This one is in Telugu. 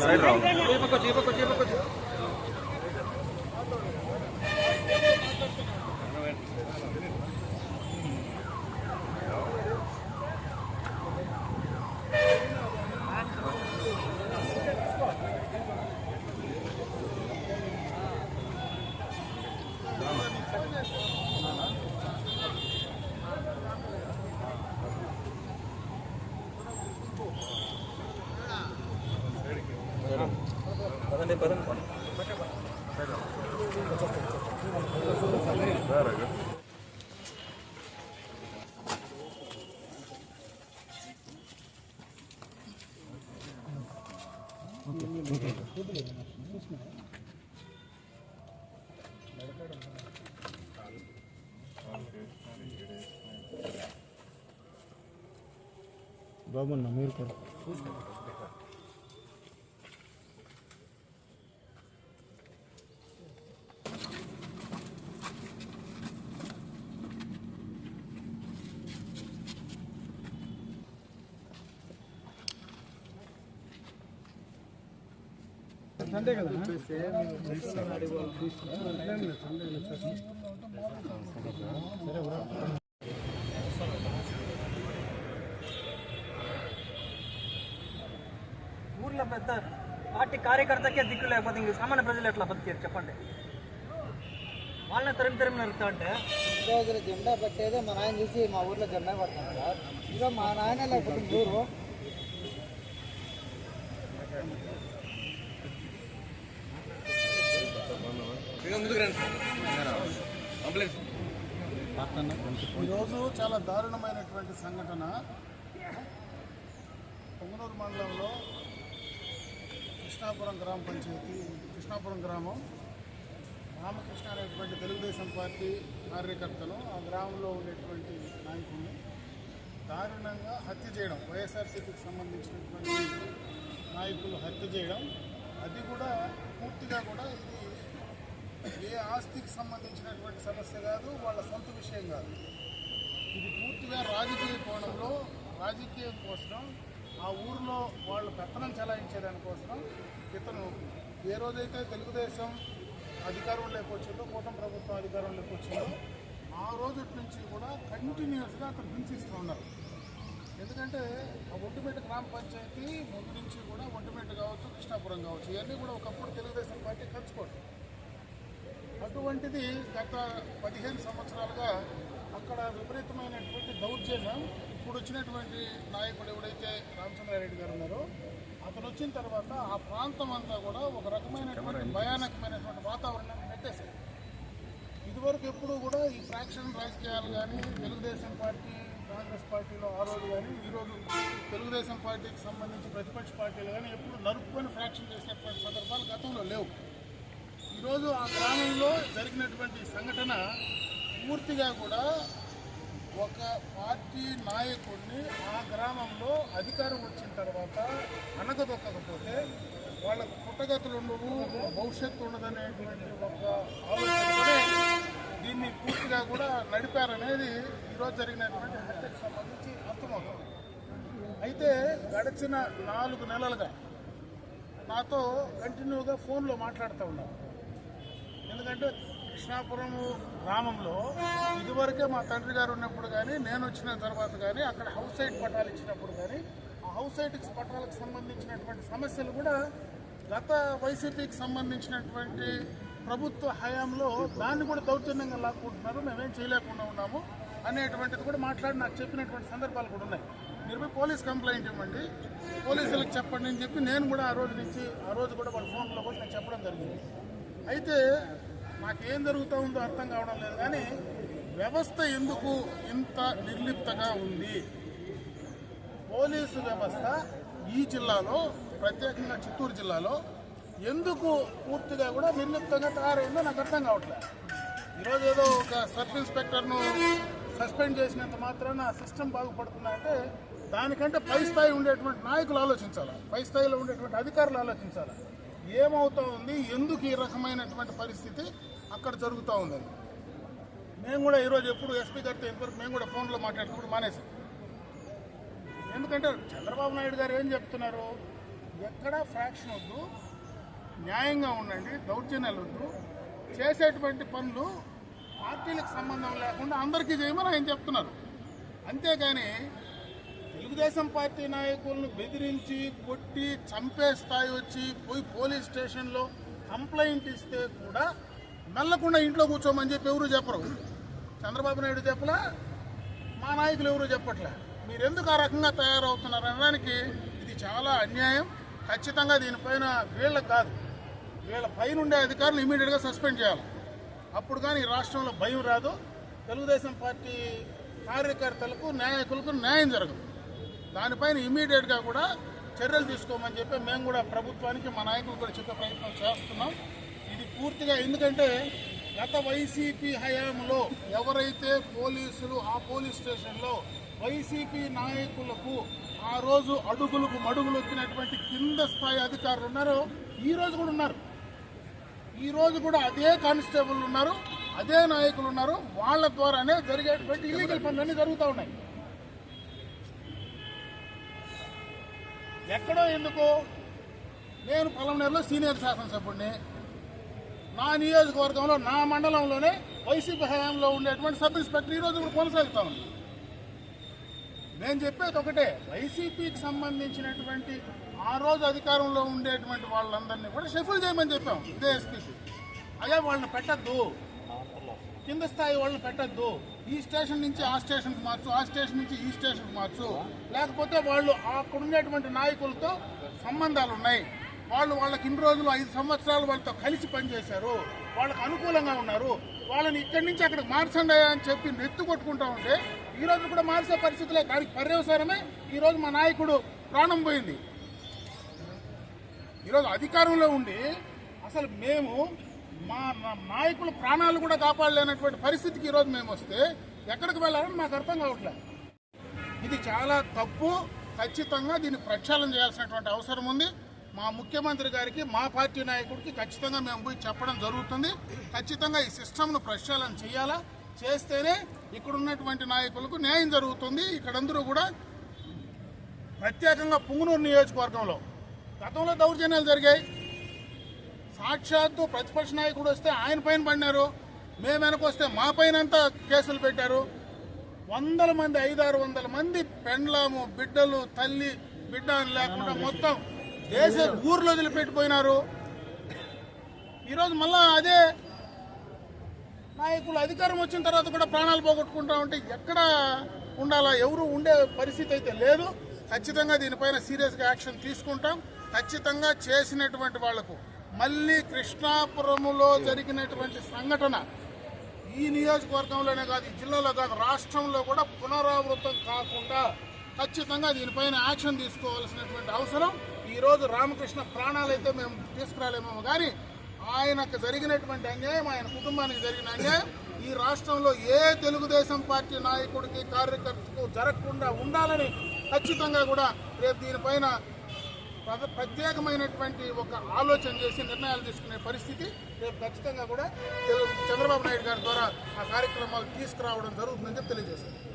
సైడ్ రావు बाबू नमीर कर। సండే కదా? ఊర్లో పెద్ద పార్టీ కార్యకర్తకే దిక్కు లేకపోతే ఇంక సామాన్య ప్రజలు ఎట్లా బతికారు? చెప్పండి. వాళ్ళని తరిమి తరిమి నరుకుతా అంటే? దగ్గర జెండా పెట్టేదే మా నాయన చూసి మా ఊర్లో జెండా పడతాను సార్ ఇక మా నాయన లేకపోతే ఊరు ఈరోజు చాలా దారుణమైనటువంటి సంఘటన. పొంగనూరు మండలంలో కృష్ణాపురం గ్రామ పంచాయతీ కృష్ణాపురం గ్రామం. రామకృష్ణ అనేటువంటి తెలుగుదేశం పార్టీ కార్యకర్తను ఆ గ్రామంలో ఉండేటువంటి నాయకుడిని దారుణంగా హత్య చేయడం వైఎస్ఆర్సీపీకి సంబంధించినటువంటి నాయకులు హత్య చేయడం అది కూడా పూర్తిగా కూడా ఇది ఏ ఆస్తికి సంబంధించినటువంటి సమస్య కాదు వాళ్ళ సొంత విషయం కాదు. ఇది పూర్తిగా రాజకీయ కోణంలో రాజకీయం కోసం ఆ ఊరిలో వాళ్ళు పెత్తనం చెలాయించేదానికోసం ఇతను ఏ రోజైతే తెలుగుదేశం అధికారంలోకి వచ్చిందో కూటమి ప్రభుత్వం అధికారంలోకి వచ్చిందో ఆ రోజు నుంచి కూడా కంటిన్యూస్గా అతను హింసిస్తూ ఉన్నారు. ఎందుకంటే ఆ ఒంటిమేట గ్రామ పంచాయతీ ముందు నుంచి కూడా ఒంటిమేట కావచ్చు కృష్ణాపురం కావచ్చు ఇవన్నీ కూడా ఒకప్పుడు తెలుగుదేశం పార్టీ ఖర్చుకోవడం అటువంటిది గత పదిహేను సంవత్సరాలుగా అక్కడ విపరీతమైనటువంటి దౌర్జన్యం. ఇప్పుడు వచ్చినటువంటి నాయకుడు ఎవడైతే రామచంద్రారెడ్డి గారు ఉన్నారో అతను వచ్చిన తర్వాత ఆ ప్రాంతం అంతా కూడా ఒక రకమైనటువంటి భయానకమైనటువంటి వాతావరణాన్ని నెట్టేశారు ఇదివరకు ఎప్పుడూ కూడా ఈ ఫ్రాక్షన్ రాజకీయాలు కానీ తెలుగుదేశం పార్టీ కాంగ్రెస్ పార్టీలో ఆ రోజు కానీ ఈరోజు తెలుగుదేశం పార్టీకి సంబంధించి ప్రతిపక్ష పార్టీలు కానీ ఎప్పుడు నరుపుకొని ఫ్రాక్షన్ చేసినటువంటి సందర్భాలు గతంలో లేవు. ఈరోజు ఆ గ్రామంలో జరిగినటువంటి సంఘటన పూర్తిగా కూడా ఒక పార్టీ నాయకుడిని ఆ గ్రామంలో అధికారం వచ్చిన తర్వాత అనగదొక్కకపోతే వాళ్ళకు పుట్టగతులు ఉండవు భవిష్యత్తు ఉండదనేటువంటి ఒక ఆలోచనతోనే దీన్ని పూర్తిగా కూడా నడిపారనేది ఈరోజు జరిగినటువంటి హత్యకు సంబంధించి అర్థమవుతుంది. అయితే గడిచిన నాలుగు నెలలుగా నాతో కంటిన్యూగా ఫోన్లో మాట్లాడుతూ ఉన్నారు ఎందుకంటే కృష్ణాపురం గ్రామంలో ఇదివరకే మా తండ్రి గారు ఉన్నప్పుడు కానీ నేను వచ్చిన తర్వాత కానీ అక్కడ హౌస్ సైట్ పట్టాలు ఇచ్చినప్పుడు కానీ ఆ హౌస్ సైట్ పట్టాలకు సంబంధించినటువంటి సమస్యలు కూడా గత వైసీపీకి సంబంధించినటువంటి ప్రభుత్వ హయాంలో దాన్ని కూడా దౌర్జన్యంగా లాక్కుంటున్నారు. మేమేం చేయలేకుండా ఉన్నాము అనేటువంటిది కూడా మాట్లాడి నాకు చెప్పినటువంటి సందర్భాలు కూడా ఉన్నాయి. మీరు పోయి పోలీస్ కంప్లైంట్ ఇవ్వండి. పోలీసులకు చెప్పండి అని చెప్పి నేను కూడా ఆ రోజు నుంచి ఆ రోజు కూడా వాళ్ళ ఫోన్లో కూడా నేను చెప్పడం జరిగింది. అయితే మాకేం జరుగుతూ ఉందో అర్థం కావడం లేదు కానీ వ్యవస్థ ఎందుకు ఇంత నిర్లిప్తగా ఉంది? పోలీసు వ్యవస్థ ఈ జిల్లాలో ప్రత్యేకంగా చిత్తూరు జిల్లాలో ఎందుకు పూర్తిగా కూడా నిర్లిప్తంగా తయారైందో నాకు అర్థం కావట్లేదు. ఈరోజు ఏదో ఒక సబ్ ఇన్స్పెక్టర్ను సస్పెండ్ చేసినంత మాత్రాన సిస్టమ్ బాగుపడుతుందంటే దానికంటే పై స్థాయి ఉండేటువంటి నాయకులు ఆలోచించాలి? పై స్థాయిలో ఉండేటువంటి అధికారులు ఆలోచించాలి? ఏమవుతా ఉంది? ఎందుకు ఈ రకమైనటువంటి పరిస్థితి అక్కడ జరుగుతూ ఉందని. మేము కూడా ఈరోజు ఎప్పుడు ఎస్పీ గారితో ఇంతవరకు మేము కూడా ఫోన్లో మాట్లాడుతున్నప్పుడు మానేసాం ఎందుకంటే చంద్రబాబు నాయుడు గారు ఏం చెప్తున్నారు? ఎక్కడా ఫ్రాక్షన్ వద్దు న్యాయంగా ఉండండి దౌర్జన్యాలు వద్దు చేసేటువంటి పనులు పార్టీలకు సంబంధం లేకుండా అందరికీ చేయమని ఆయన చెప్తున్నారు. అంతేగాని తెలుగుదేశం పార్టీ నాయకులను బెదిరించి కొట్టి చంపే స్థాయి వచ్చి పోయి పోలీస్ స్టేషన్లో కంప్లైంట్ ఇస్తే కూడా మెల్లకుండా ఇంట్లో కూర్చోమని చెప్పి ఎవరు చెప్పరు. చంద్రబాబు నాయుడు చెప్పలా మా నాయకులు ఎవరు చెప్పట్లే. మీరు ఎందుకు ఆ రకంగా తయారవుతున్నారు అనడానికి ఇది చాలా అన్యాయం. ఖచ్చితంగా దీనిపైన వీళ్ళకి కాదు వీళ్ళ పైన ఉండే అధికారులు ఇమీడియట్గా సస్పెండ్ చేయాలి. అప్పుడు కానీ ఈ రాష్ట్రంలో భయం రాదు. తెలుగుదేశం పార్టీ కార్యకర్తలకు నాయకులకు న్యాయం జరగదు. దానిపైన ఇమీడియట్గా కూడా చర్యలు తీసుకోమని చెప్పి మేము కూడా ప్రభుత్వానికి మా నాయకులు కూడా చెప్పే ప్రయత్నం చేస్తున్నాం. ఇది పూర్తిగా ఎందుకంటే గత వైసీపీ హయాంలో ఎవరైతే పోలీసులు ఆ పోలీస్ స్టేషన్లో వైసీపీ నాయకులకు ఆ రోజు అడుగులకు మడుగులు ఎక్కినటువంటి కింద స్థాయి అధికారులు ఉన్నారో ఈ రోజు కూడా ఉన్నారు. ఈరోజు కూడా అదే కానిస్టేబుల్ ఉన్నారు అదే నాయకులు ఉన్నారు. వాళ్ళ ద్వారానే జరిగేటువంటి ఇల్లీగల్ పనులన్నీ జరుగుతూ ఉన్నాయి. ఎక్కడో ఎందుకు నేను పొలంనేరులో సీనియర్ శాసనసభ్యుడిని. నా నియోజకవర్గంలో నా మండలంలోనే వైసీపీ హయాంలో ఉండేటువంటి సబ్ ఇన్స్పెక్టర్ ఈ రోజు కూడా కొనసాగుతా ఉంది. నేను చెప్పేది ఒకటే వైసీపీకి సంబంధించినటువంటి ఆ రోజు అధికారంలో ఉండేటువంటి వాళ్ళందరినీ కూడా షఫుల్ చేయమని చెప్పాం ఇదే ఎస్పీకి. అదే వాళ్ళని పెట్టద్దు. కింద స్థాయి వాళ్ళని పెట్టద్దు. ఈ స్టేషన్ నుంచి ఆ స్టేషన్కి మార్చు ఆ స్టేషన్ నుంచి ఈ స్టేషన్కి మార్చు. లేకపోతే వాళ్ళు అక్కడ ఉండేటువంటి నాయకులతో సంబంధాలు ఉన్నాయి. వాళ్ళు వాళ్ళకి ఇన్ని రోజులు ఐదు సంవత్సరాలు వాళ్ళతో కలిసి పనిచేశారు. వాళ్ళకి అనుకూలంగా ఉన్నారు. వాళ్ళని ఇక్కడి నుంచి అక్కడికి మార్చండి అని చెప్పి నెత్తు కొట్టుకుంటా ఉంటే ఈ రోజు కూడా మార్చే పరిస్థితులే. దానికి పర్యవసానమే. ఈరోజు మా నాయకుడు ప్రాణం పోయింది. ఈరోజు అధికారంలో ఉండి అసలు మేము మా నా- నాయకుల ప్రాణాలు కూడా కాపాడలేనటువంటి పరిస్థితికి ఈరోజు మేము వస్తే ఎక్కడికి వెళ్ళాలని మాకు అర్థం కావట్లేదు. ఇది చాలా తప్పు. ఖచ్చితంగా దీన్ని ప్రక్షాళన చేయాల్సినటువంటి అవసరం ఉంది. మా ముఖ్యమంత్రి గారికి మా పార్టీ నాయకుడికి ఖచ్చితంగా మేము పోయి చెప్పడం జరుగుతుంది. ఖచ్చితంగా ఈ సిస్టమ్ను ప్రక్షాళన చేయాలా? చేస్తేనే ఇక్కడ ఉన్నటువంటి నాయకులకు న్యాయం జరుగుతుంది. ఇక్కడందరూ కూడా ప్రత్యేకంగా పుంగనూరు నియోజకవర్గంలో గతంలో దౌర్జన్యాలు జరిగాయి. సాక్షాత్తు ప్రతిపక్ష నాయకుడు వస్తే ఆయన పైన పడినారు. మేము వెనకొస్తే మా పైన కేసులు పెట్టారు. వందల మంది ఐదారు వందల మంది పెండ్లాము బిడ్డలు తల్లి బిడ్డ అని లేకుండా మొత్తం దేశ ఊర్లో వదిలిపెట్టిపోయినారు. ఈరోజు మళ్ళా అదే నాయకులు అధికారం వచ్చిన తర్వాత కూడా ప్రాణాలు పోగొట్టుకుంటా ఉంటే ఎక్కడ ఉండాలా? ఎవరు ఉండే పరిస్థితి అయితే లేదు. ఖచ్చితంగా దీనిపైన సీరియస్గా యాక్షన్ తీసుకుంటాం. ఖచ్చితంగా చేసినటువంటి వాళ్ళకు మళ్ళీ కృష్ణాపురంలో జరిగినటువంటి సంఘటన ఈ నియోజకవర్గంలోనే కాదు ఈ జిల్లాలో కాదు రాష్ట్రంలో కూడా పునరావృతం కాకుండా ఖచ్చితంగా దీనిపైన యాక్షన్ తీసుకోవాల్సినటువంటి అవసరం. ఈరోజు రామకృష్ణ ప్రాణాలైతే మేము తీసుకురాలేమో కానీ ఆయనకు జరిగినటువంటి అన్యాయం ఆయన కుటుంబానికి జరిగిన అన్యాయం ఈ రాష్ట్రంలో ఏ తెలుగుదేశం పార్టీ నాయకుడికి కార్యకర్తకు జరగకుండా ఉండాలని ఖచ్చితంగా కూడా రేపు దీనిపైన ప్రత్యేకమైనటువంటి ఒక ఆలోచన చేసి నిర్ణయాలు తీసుకునే పరిస్థితి రేపు ఖచ్చితంగా కూడా చంద్రబాబు నాయుడు గారి ద్వారా ఆ కార్యక్రమాలు తీసుకురావడం జరుగుతుందని చెప్పి తెలియజేశారు